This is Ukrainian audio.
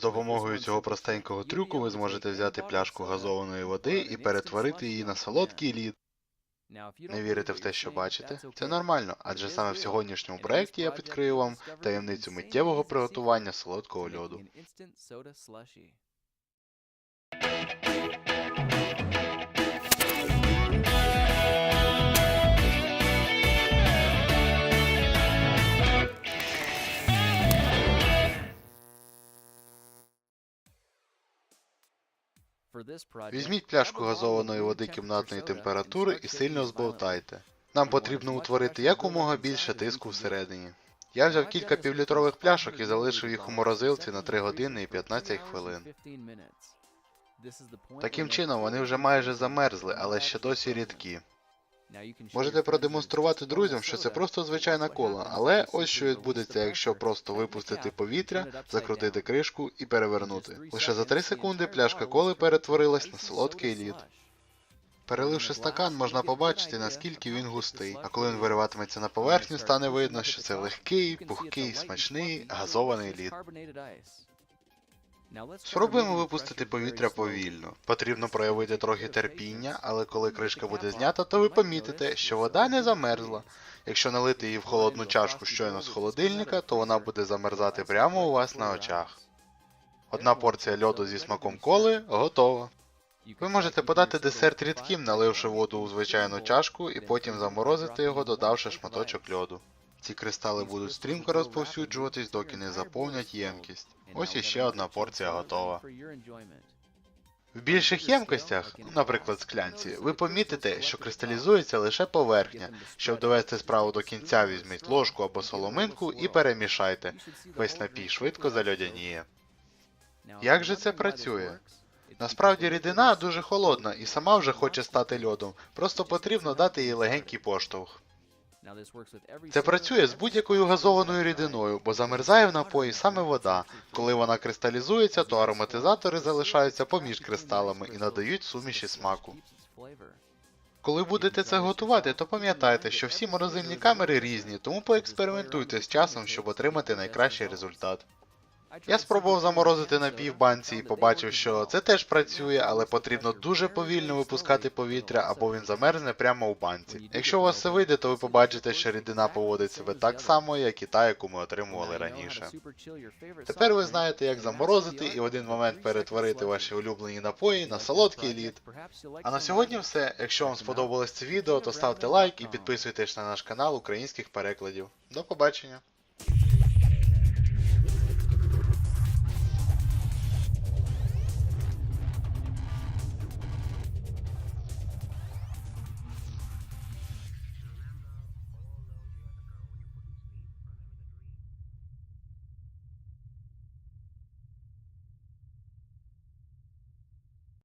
З допомогою цього простенького трюку ви зможете взяти пляшку газованої води і перетворити її на солодкий лід. Не вірите в те, що бачите? Це нормально, адже саме в сьогоднішньому проєкті я відкрию вам таємницю миттєвого приготування солодкого льоду. Візьміть пляшку газованої води кімнатної температури і сильно збовтайте. Нам потрібно утворити якомога більше тиску всередині. Я взяв кілька півлітрових пляшок і залишив їх у морозилці на 3 години і 15 хвилин. Таким чином вони вже майже замерзли, але ще досі рідкі. Можете продемонструвати друзям, що це просто звичайна кола, але ось що відбудеться, якщо просто випустити повітря, закрутити кришку і перевернути. Лише за 3 секунди пляшка коли перетворилась на солодкий лід. Переливши стакан, можна побачити, наскільки він густий, а коли він вириватиметься на поверхню, стане видно, що це легкий, пухкий, смачний, газований лід. Спробуємо випустити повітря повільно. Потрібно проявити трохи терпіння, але коли кришка буде знята, то ви помітите, що вода не замерзла. Якщо налити її в холодну чашку щойно з холодильника, то вона буде замерзати прямо у вас на очах. Одна порція льоду зі смаком коли готова. Ви можете подати десерт рідким, наливши воду у звичайну чашку і потім заморозити його, додавши шматочок льоду. Ці кристали будуть стрімко розповсюджуватись, доки не заповнять ємкість. Ось іще одна порція готова. В більших ємкостях, наприклад склянці, ви помітите, що кристалізується лише поверхня. Щоб довести справу до кінця, візьміть ложку або соломинку і перемішайте. Весь напій швидко зальодяніє. Як же це працює? Насправді рідина дуже холодна і сама вже хоче стати льодом, просто потрібно дати їй легенький поштовх. Це працює з будь-якою газованою рідиною, бо замерзає в напої саме вода. Коли вона кристалізується, то ароматизатори залишаються поміж кристалами і надають суміші смаку. Коли будете це готувати, то пам'ятайте, що всі морозильні камери різні, тому поекспериментуйте з часом, щоб отримати найкращий результат. Я спробував заморозити напій в банці і побачив, що це теж працює, але потрібно дуже повільно випускати повітря, або він замерзне прямо у банці. Якщо у вас все вийде, то ви побачите, що рідина поводить себе так само, як і та, яку ми отримували раніше. Тепер ви знаєте, як заморозити і в один момент перетворити ваші улюблені напої на солодкий лід. А на сьогодні все. Якщо вам сподобалось це відео, то ставте лайк і підписуйтесь на наш канал українських перекладів. До побачення!